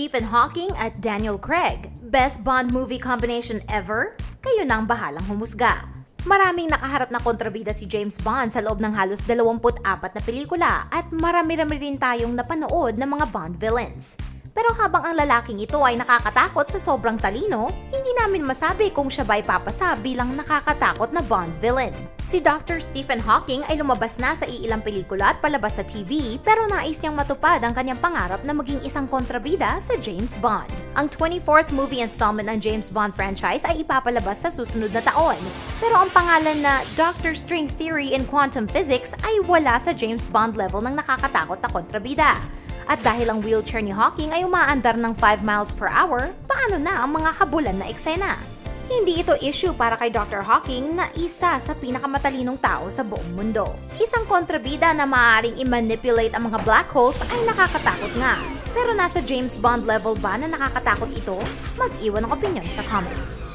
Stephen Hawking at Daniel Craig. Best Bond movie combination ever? Kayo na ang bahalang humusga. Maraming nakaharap na kontrabida si James Bond sa loob ng halos 24 na pelikula at marami-rami rin tayong napanood ng mga Bond villains. Pero habang ang lalaking ito ay nakakatakot sa sobrang talino, hindi namin masabi kung siya ba ipapasa bilang nakakatakot na Bond villain. Si Dr. Stephen Hawking ay lumabas na sa iilang pelikula at palabas sa TV pero nais niyang matupad ang kanyang pangarap na maging isang kontrabida sa James Bond. Ang 24th movie installment ng James Bond franchise ay ipapalabas sa susunod na taon. Pero ang pangalan na Dr. String Theory in Quantum Physics ay wala sa James Bond level ng nakakatakot na kontrabida. At dahil ang wheelchair ni Hawking ay umaandar ng 5 miles per hour, paano na ang mga habulan na eksena? Hindi ito issue para kay Dr. Hawking na isa sa pinakamatalinong tao sa buong mundo. Isang kontrabida na maaaring i-manipulate ang mga black holes ay nakakatakot nga. Pero nasa James Bond level ba na nakakatakot ito? Mag-iwan ng opinion sa comments.